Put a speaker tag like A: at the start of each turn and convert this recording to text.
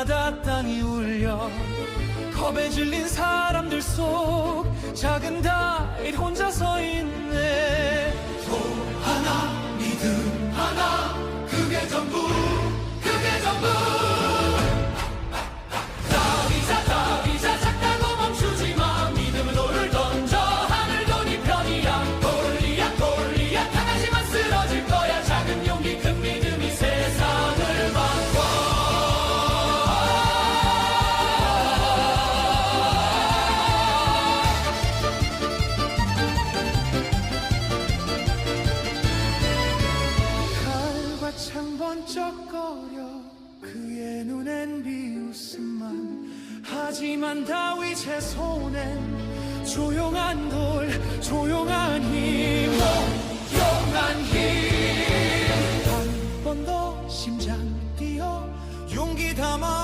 A: 바다 땅이 울려 겁에 질린 사람들 속 작은 달혼 번쩍거려 그의 눈엔 비웃음만. 하지만 다윗의 손엔 조용한 돌 조용한 힘. 용한 힘. 한 번 더 심장 뛰어 용기 담아